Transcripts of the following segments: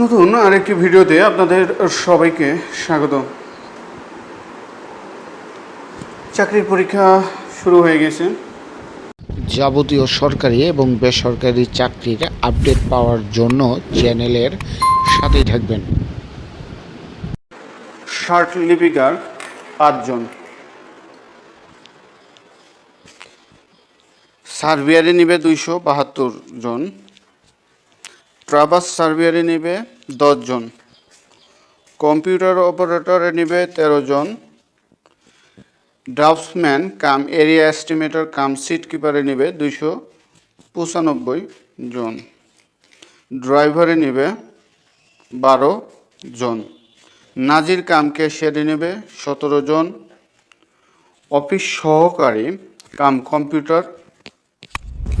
নতুন আরেকটি ভিডিওতে আপনাদের সবাইকে স্বাগত চাকরির পরীক্ষা শুরু হয়ে গেছে। যাবতীয় সরকারি এবং বেসরকারি চাকরির আপডেট পাওয়ার জন্য চ্যানেলের সাথেই থাকবেন। শার্ট লিপিকার পাঁচজন। সার্বিয়ারে নিবে দুইশো বাহাত্তর জন। ট্রাভাস সার্বিয়ারে নিবে জন কম্পিউটার অপারেটরে নিবে তেরো জন draftsman cum, area estimator cum, seat কিপারে নিবে দুইশো পঁচানব্বই জন ড্রাইভারে নিবে বারো জন নাজির কাম ক্যাশিয়ারে নেবে সতেরো জন অফিস সহকারী কাম কম্পিউটার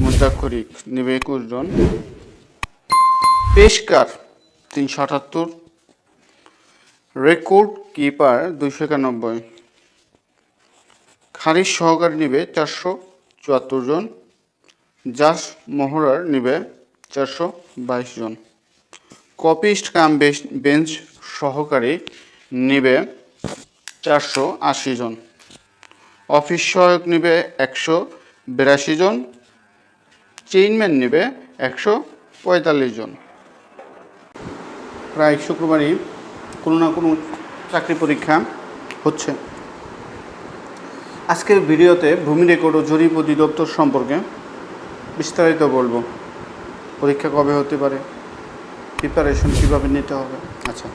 মুদ্রাক্ষরিক নেবে একুশ জন পেশকার, তিনশো আটাত্তর। রেকর্ড কিপার, দুইশো একানব্বই। খারিজ সহকারী নিবে চারশো চুয়াত্তর জন। জাস মহড়ার নিবে চারশো বাইশ জন। কপিস্ট কাম বেঞ্চ সহকারী নিবে চারশো আশি জন। অফিস সহায়ক নিবে একশো বিরাশি জন। চেইনম্যান নিবে একশো পঁয়তাল্লিশ জন। প্রায় শুক্রবারই কোনো না কোনো চাকরি পরীক্ষা হচ্ছে। আজকের ভিডিওতে ভূমি রেকর্ড ও জরিপ অধিদপ্তর সম্পর্কে বিস্তারিত বলব। পরীক্ষা কবে হতে পারে? প্রিপারেশন কীভাবে নিতে হবে? আচ্ছা।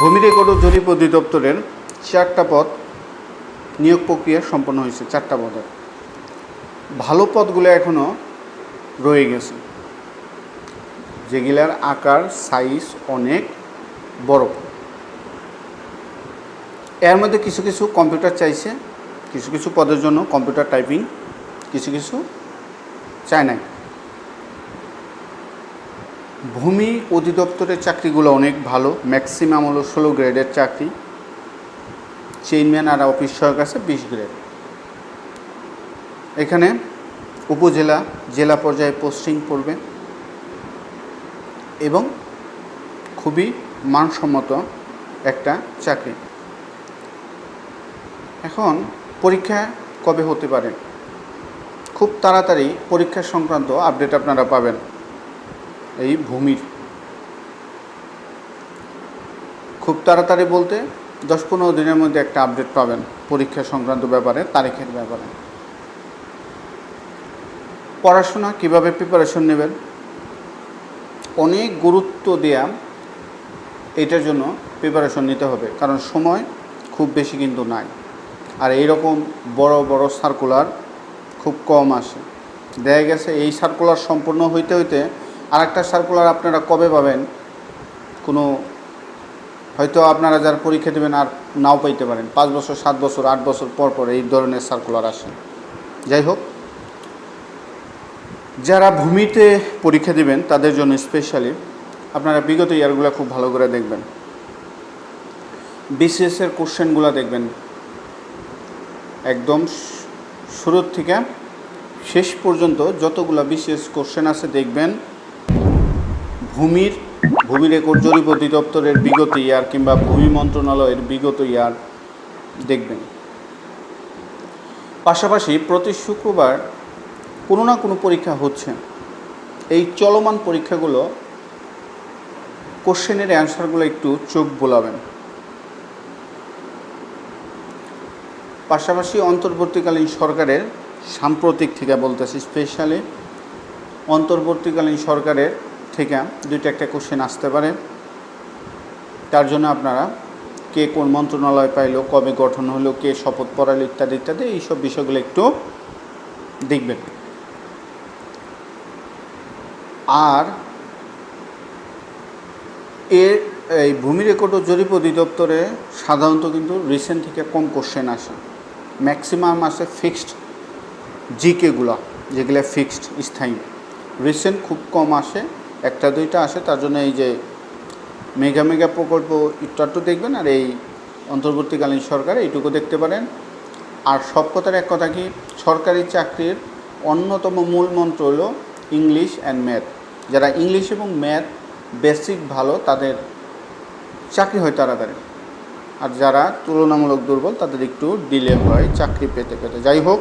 ভূমি রেকর্ড ও জরিপ অধিদপ্তরের চারটা পদ নিয়োগ প্রক্রিয়া সম্পন্ন হয়েছে, চারটা পদের। ভালো পদগুলো এখনও রয়ে গেছে। যেগুলার আকার সাইজ অনেক বড়। এর মধ্যে কিছু কিছু কম্পিউটার চাইছে, কিছু কিছু পদের জন্য কম্পিউটার টাইপিং কিছু কিছু চায় নাই। ভূমি অধিদপ্তরের চাকরিগুলো অনেক ভালো ম্যাক্সিমাম হলো ষোলো গ্রেডের চাকরি। চেইনম্যান আর অফিস সহায়ক আছে বিশ গ্রেড। এখানে উপজেলা, জেলা পর্যায়ে পোস্টিং পড়বে। এবং খুবই মানসম্মত একটা চাকরি। এখন পরীক্ষা কবে হতে পারে? খুব তাড়াতাড়ি পরীক্ষা সংক্রান্ত আপডেট আপনারা পাবেন এই ভূমির। খুব তাড়াতাড়ি বলতে দশ পনেরো দিনের মধ্যে একটা আপডেট পাবেন পরীক্ষা সংক্রান্ত ব্যাপারে, তারিখের ব্যাপারে। পড়াশোনা কীভাবে প্রিপারেশন নেবেন? অনেক গুরুত্ব দেয়া এটার জন্য প্রিপারেশন নিতে হবে। কারণ সময় খুব বেশি কিন্তু নাই। আর এইরকম বড় বড় সার্কুলার খুব কম আসে। দেখা গেছে এই সার্কুলার সম্পূর্ণ হইতে হইতে আরেকটা সার্কুলার আপনারা কবে পাবেন, কোনো হয়তো আপনারা যারা পরীক্ষা দেবেন আর নাও পাইতে পারেন। পাঁচ বছর, সাত বছর, আট বছর পর পর এই ধরনের সার্কুলার আসে। যাই হোক যারা ভূমিতে পরীক্ষা দিবেন, তাদের জন্য স্পেশালি আপনারা বিগত ইয়ারগুলো খুব ভালো করে দেখবেন। বিসিএসের কোশ্চেনগুলো দেখবেন। একদম শুরুর থেকে শেষ পর্যন্ত যতগুলো বিশেষ কোশ্চেন আছে দেখবেন, ভূমির, ভূমি রেকর্ড জরিপ অধিদপ্তরের বিগত ইয়ার কিংবা ভূমি মন্ত্রণালয়ের বিগত ইয়ার দেখবেন। পাশাপাশি প্রতি শুক্রবার কোনো না কোনো পরীক্ষা হচ্ছে। এই চলমান পরীক্ষাগুলো কোশ্চেনের অ্যান্সারগুলো একটু চোখ বোলাবেন। পাশাপাশি অন্তর্বর্তীকালীন সরকারের সাম্প্রতিক থেকে বলতেছি স্পেশালি অন্তর্বর্তীকালীন সরকারের থেকে দুইটা একটা কোশ্চেন আসতে পারে। তার জন্য আপনারা কে কোন মন্ত্রণালয় পাইলো, কবে গঠন হলো, কে শপথ পড়ালো ইত্যাদি ইত্যাদি, এইসব বিষয়গুলো একটু দেখবেন। আর এর এই ভূমি রেকর্ড ও জরিপ অধিদপ্তরে সাধারণত কিন্তু রিসেন্ট থেকে কম কোশ্চেন আসে। ম্যাক্সিমাম আসে ফিক্সড জিকেগুলো যেগুলো ফিক্সড স্থায়ী। রিসেন্ট খুব কম আসে, একটা দুইটা আসে, তার জন্য এই যে মেগা মেগা প্রকল্প একটু দেখবেন, আর এই অন্তর্বর্তীকালীন সরকার এইটুকু দেখতে পারেন। আর সব কথার এক কথা কি, সরকারি চাকরির অন্যতম মূল মন্ত্র হলো ইংলিশ অ্যান্ড ম্যাথ যারা ইংলিশ এবং ম্যাথ বেসিক ভালো, তাদের চাকরি হয় তাড়াতাড়ি। আর যারা তুলনামূলক দুর্বল, তাদের একটু ডিলে হয় চাকরি পেতে পেতে। যাই হোক,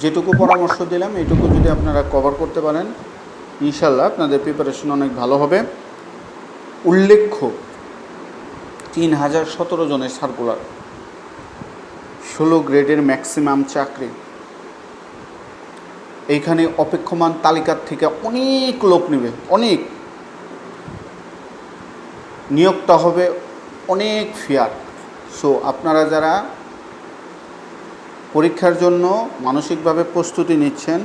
যেটুকু পরামর্শ দিলাম, এটুকু যদি আপনারা কভার করতে পারেন ইনশাল্লাহ আপনাদের প্রিপারেশন অনেক ভালো হবে। উল্লেখ্য, তিন হাজার সতেরো জনের সার্কুলার ষোলো গ্রেডের ম্যাক্সিমাম চাকরি। এইখানে অপেক্ষমান তালিকার থেকে অনেক লোক নেবে, অনেক। নিয়োগটা হবে অনেক ফেয়ার। সো আপনারা যারা পরীক্ষার জন্য মানসিকভাবে প্রস্তুতি নিচ্ছেন,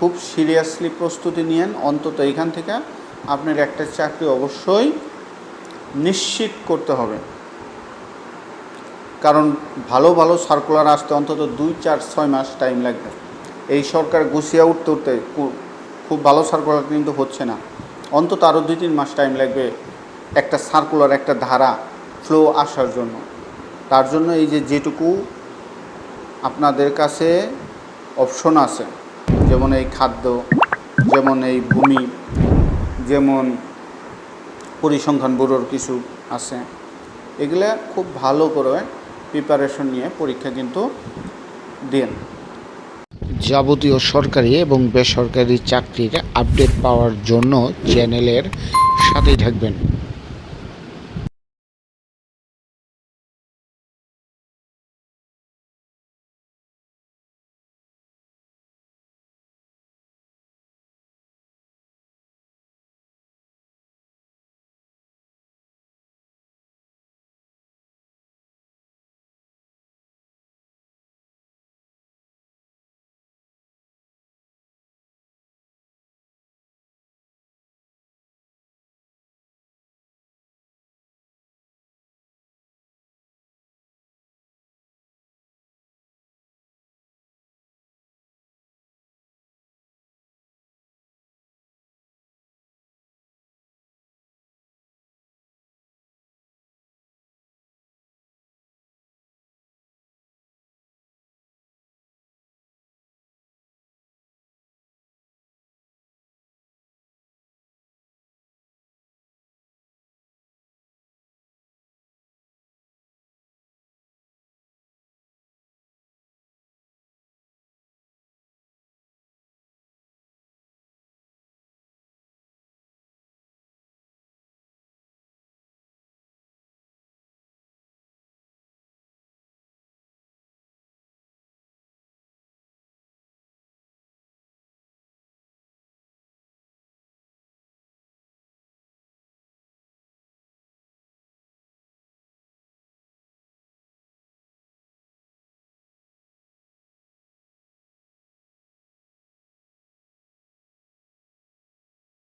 খুব সিরিয়াসলি প্রস্তুতি নিয়েন, অন্তত এখান থেকে আপনার একটা চাকরি অবশ্যই নিশ্চিত করতে হবে। কারণ ভালো ভালো সার্কুলার আসতে অন্তত দুই চার ছয় মাস টাইম লাগবে। এই সরকার গুছিয়ে উঠতে উঠতে খুব ভালো সার্কুলার কিন্তু হচ্ছে না। অন্তত আরও দুই তিন মাস টাইম লাগবে একটা সার্কুলার একটা ধারা ফ্লো আসার জন্য। তার জন্য এই যে যেটুকু আপনাদের কাছে অপশন আছে, যেমন এই খাদ্য, যেমন এই ভূমি, যেমন পরিসংখ্যান ব্যুরোর কিছু আছে, এগুলা খুব ভালো করে প্রিপারেশন নিয়ে পরীক্ষা কিন্তু দেন। যাবতীয় সরকারি এবং বেসরকারি চাকরির আপডেট পাওয়ার জন্য চ্যানেলের সাথেই থাকবেন।